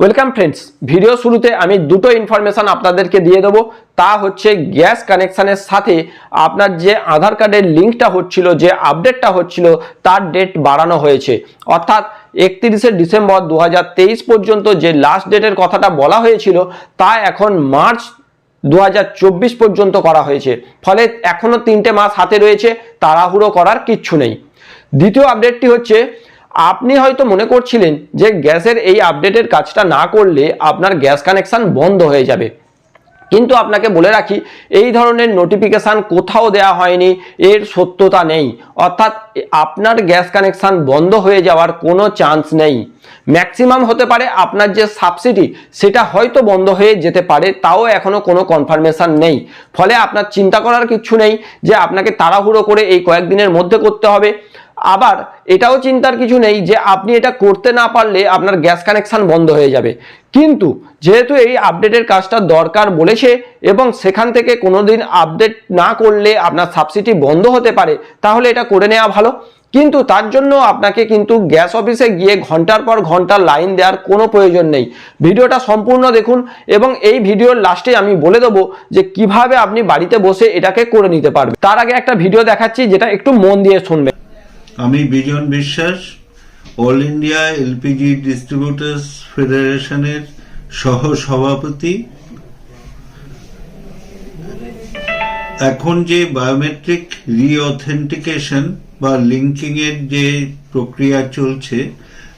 Welcome friends video শুরুতে আমি দুটো ইনফরমেশন আপনাদেরকে দিয়ে দেবো। তা হচ্ছে গ্যাস কানেকশানের সাথে আপনার যে আধার কার্ডের লিঙ্কটা হচ্ছিল, যে আপডেটটা হচ্ছিল, তার ডেট বাড়ানো হয়েছে। অর্থাৎ একত্রিশে ডিসেম্বর দু হাজার তেইশ পর্যন্ত যে লাস্ট ডেটের কথাটা বলা হয়েছিল, তা এখন মার্চ দু হাজার চব্বিশ পর্যন্ত করা হয়েছে। ফলে এখনও তিনটে মাস হাতে রয়েছে, তাড়াহুড়ো করার কিচ্ছু নেই। দ্বিতীয় আপডেটটি হচ্ছে আপনি হয়তো মনে করছিলেন যে গ্যাসের এই আপডেটের কাজটা না করলে আপনার গ্যাস কানেকশান বন্ধ হয়ে যাবে। কিন্তু আপনাকে বলে রাখি, এই ধরনের নোটিফিকেশান কোথাও দেওয়া হয়নি, এর সত্যতা নেই। অর্থাৎ আপনার গ্যাস কানেকশান বন্ধ হয়ে যাওয়ার কোনো চান্স নেই। ম্যাক্সিমাম হতে পারে আপনার যে সাবসিডি সেটা হয়তো বন্ধ হয়ে যেতে পারে, তাও এখনও কোনো কনফার্মেশান নেই। ফলে আপনার চিন্তা করার কিছু নেই যে আপনাকে তাড়াহুড়ো করে এই কয়েকদিনের মধ্যে করতে হবে। আবার এটাও চিন্তার কিছু নেই যে আপনি এটা করতে না পারলে আপনার গ্যাস কানেকশন বন্ধ হয়ে যাবে। কিন্তু যেহেতু এই আপডেটের কাজটা দরকার বলেছে এবং সেখান থেকে কোনোদিন আপডেট না করলে আপনার সাবসিডি বন্ধ হতে পারে, তাহলে এটা করে নেওয়া ভালো। কিন্তু তার জন্য আপনাকে কিন্তু গ্যাস অফিসে গিয়ে ঘণ্টার পর ঘণ্টা লাইন দেওয়ার কোনো প্রয়োজন নেই। ভিডিওটা সম্পূর্ণ দেখুন এবং এই ভিডিওর লাস্টে আমি বলে দেবো যে কীভাবে আপনি বাড়িতে বসে এটাকে করে নিতে পারবেন। তার আগে একটা ভিডিও দেখাচ্ছি যেটা একটু মন দিয়ে শুনবেন। আমি বিজন বিশ্বাস, অল ইন্ডিয়া এলপিজি ডিস্ট্রিবিউটার্স ফেডারেশনের সহ সভাপতি এখন যে বায়োমেট্রিক রিঅথেন্টিকেশন বা লিঙ্কিং এর যে প্রক্রিয়া চলছে,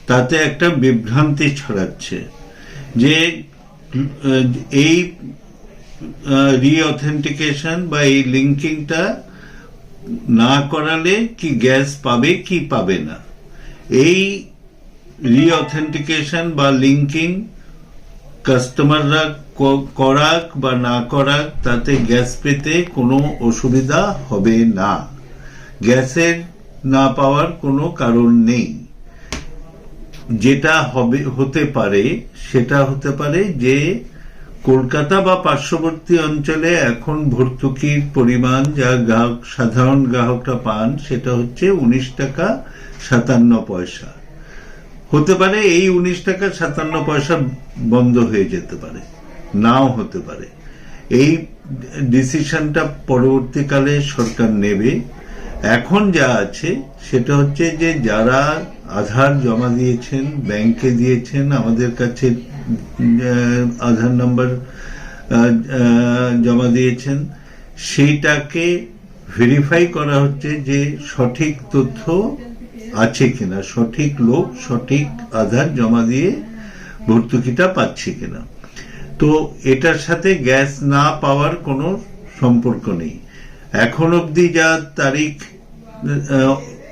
তাতে একটা বিভ্রান্তি ছড়াচ্ছে। যে এই রিঅথেন্টিকেশন বা এই লিঙ্কিংটা না করালে কি গ্যাস পাবে, কি পাবে না। এই রিঅথেন্টিকেশন বা লিঙ্কিং কাস্টমাররা করাক বা না করাক, তাতে গ্যাস পেতে কোনো অসুবিধা হবে না। গ্যাসের না পাওয়ার কোনো কারণ নেই। যেটা হবে, হতে পারে, সেটা হতে পারে যে কলকাতা বা পার্শ্ববর্তী অঞ্চলে এখন ভর্তুকির পরিমাণ যা গ্রাহক, সাধারণ গ্রাহকরা পান, সেটা হচ্ছে উনিশ টাকা সাতান্ন পয়সা। হতে পারে এই উনিশ টাকা সাতান্ন পয়সা বন্ধ হয়ে যেতে পারে, নাও হতে পারে। এই ডিসিশনটা পরবর্তীকালে সরকার নেবে। এখন যা আছে, সেটা হচ্ছে যে যারা আধার জমা দিয়েছেন, ব্যাংকে দিয়েছেন, আমাদের কাছে আধার নাম্বার জমা দিয়েছেন। সেইটাকে ভেরিফাই করা হচ্ছে যে সঠিক তথ্য আছে কিনা, সঠিক লোক, সঠিক আধার জমা দিয়ে ভর্তুকিটা পাচ্ছে কিনা। তো এটার সাথে গ্যাস না পাওয়ার কোনো সম্পর্ক নেই। এখন অবধি যা তারিখ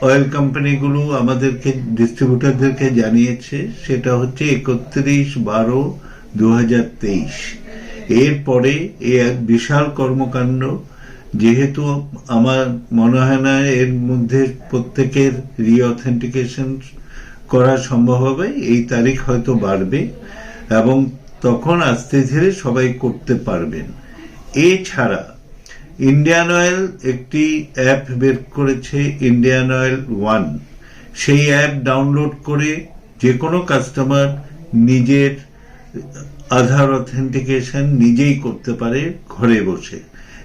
অয়েল কোম্পানিগুলো আমাদেরকে ডিস্ট্রিবিউটারদেরকে জানিয়েছে, সেটা হচ্ছে একত্রিশ বারো দু হাজার তেইশ। এরপরে এ এক বিশাল কর্মকাণ্ড, যেহেতু আমার মনে হয় না এর মধ্যে প্রত্যেকের রিঅথেন্টিকেশন করা সম্ভব হবে, এই তারিখ হয়তো বাড়বে এবং তখন আস্তে ধীরে সবাই করতে পারবেন। এছাড়া ইন্ডিয়ান অয়েল একটি অ্যাপ বের করেছে ইন্ডিয়ান অয়েল ওয়ান সেই অ্যাপ ডাউনলোড করে যে কোনো কাস্টমার নিজের আধার অথেন্টিকেশন নিজেই করতে পারে, ঘরে বসে।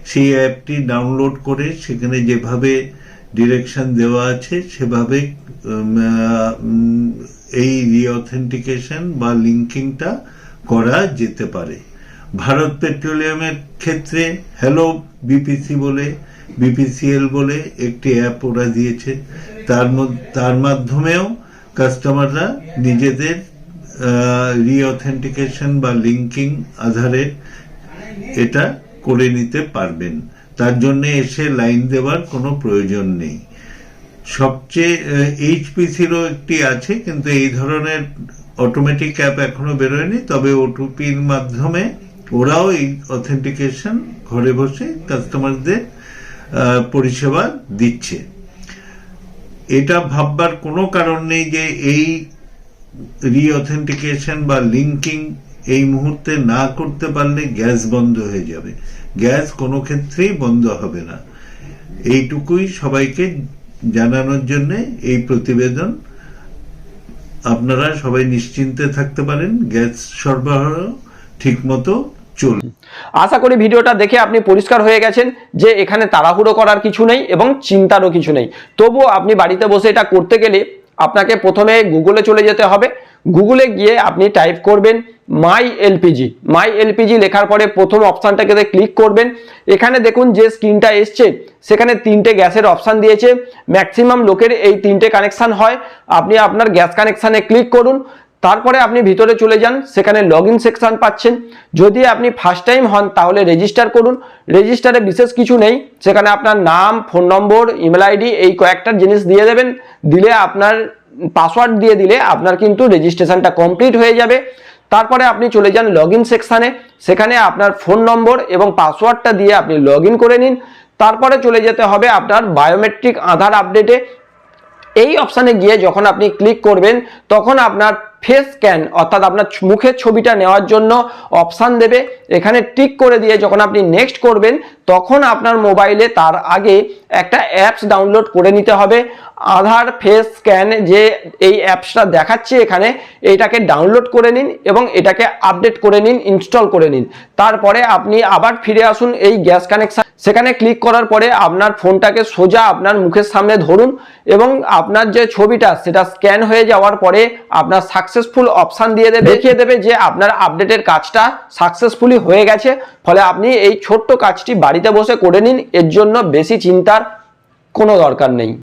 সেই অ্যাপটি ডাউনলোড করে সেখানে যেভাবে ডিরেকশন দেওয়া আছে, সেভাবে এই রিঅথেন্টিকেশন বা লিঙ্কিংটা করা যেতে পারে। ভারত পেট্রোলিয়ামের ক্ষেত্রে হ্যালো বিপিসি বলে বিপিসিএল বলে একটি অ্যাপ ওরা দিয়েছে। তার তার মাধ্যমেও কাস্টমাররা নিজেদের রিঅথেন্টিকেশন বা লিঙ্কিং আধারের এটা করে নিতে পারবেন। তার জন্য এসে লাইন দেওয়ার কোনো প্রয়োজন নেই। সবচেয়ে এইচপিসিরও একটি আছে, কিন্তু এই ধরনের অটোমেটিক অ্যাপ এখনও বেরোয়নি, তবে ওটিপির মাধ্যমে ওরাও এই অথেন্টিকেশন ঘরে বসে কাস্টমারদের পরিষেবা দিচ্ছে। এটা ভাববার কোনো কারণ নেই যে এই রিঅথেন্টিকেশন বা লিঙ্কিং এই মুহূর্তে না করতে পারলে গ্যাস বন্ধ হয়ে যাবে। গ্যাস কোনো ক্ষেত্রেই বন্ধ হবে না। এইটুকুই সবাইকে জানানোর জন্য এই প্রতিবেদন। আপনারা সবাই নিশ্চিন্তে থাকতে পারেন, গ্যাস সরবরাহ ঠিকমতো চলবে আশা করি ভিডিওটা দেখে আপনি পরিষ্কার হয়ে গেছেন যে এখানে তাড়াহুড়ো করার কিছু নেই এবং চিন্তারও কিছু নেই। তবুও আপনি বাড়িতে বসে এটা করতে গেলে আপনাকে প্রথমে গুগলে চলে যেতে হবে। গুগলে গিয়ে আপনি টাইপ করবেন মাই এলপিজি। মাই এলপিজি লেখার পরে প্রথম অপশানটাকে ক্লিক করবেন। এখানে দেখুন যে স্ক্রিনটা এসছে, সেখানে তিনটে গ্যাসের অপশান দিয়েছে। ম্যাক্সিমাম লোকের এই তিনটে কানেকশান হয়। আপনি আপনার গ্যাস কানেকশানে ক্লিক করুন। তারপরে আপনি ভিতরে চলে যান, সেখানে লগ ইন সেকশন পাচ্ছেন। যদি আপনি ফার্স্ট টাইম হন, তাহলে রেজিস্টার করুন। রেজিস্টারে বিশেষ কিছু নেই। সেখানে আপনার নাম ফোন নম্বর ইমেল আইডি এই কয়েকটা জিনিস দিয়ে দেবেন। দিলে আপনার পাসওয়ার্ড দিয়ে দিলে আপনার কিন্তু রেজিস্ট্রেশনটা কমপ্লিট হয়ে যাবে। তারপরে আপনি চলে যান লগ ইন সেকশানে সেখানে আপনার ফোন নম্বর এবং পাসওয়ার্ডটা দিয়ে আপনি লগ করে নিন। তারপরে চলে যেতে হবে আপনার বায়োমেট্রিক আধার আপডেটে এই অপশানে গিয়ে যখন আপনি ক্লিক করবেন, তখন আপনার ফেস স্ক্যান অর্থাৎ আপনার মুখের ছবিটা নেওয়ার জন্য অপশান দেবে। এখানে টিক করে দিয়ে যখন আপনি নেক্সট করবেন, তখন আপনার মোবাইলে তার আগে একটা অ্যাপস ডাউনলোড করে নিতে হবে। আধার ফেস স্ক্যান যে এই অ্যাপসটা দেখাচ্ছে এখানে, এইটাকে ডাউনলোড করে নিন এবং এটাকে আপডেট করে নিন ইনস্টল করে নিন। তারপরে আপনি আবার ফিরে আসুন এই গ্যাস কানেকশান সেখানে ক্লিক করার পরে আপনার ফোনটাকে সোজা আপনার মুখের সামনে ধরুন এবং আপনার যে ছবিটা, সেটা স্ক্যান হয়ে যাওয়ার পরে আপনার সাকসেসফুল অপশান দিয়ে দেবে, দেখিয়ে দেবে যে আপনার আপডেটের কাজটা সাকসেসফুলি হয়ে গেছে। ফলে আপনি এই ছোট্ট কাজটি বাড়িতে বসে করে নিন, এর জন্য বেশি চিন্তার কোনো দরকার নেই।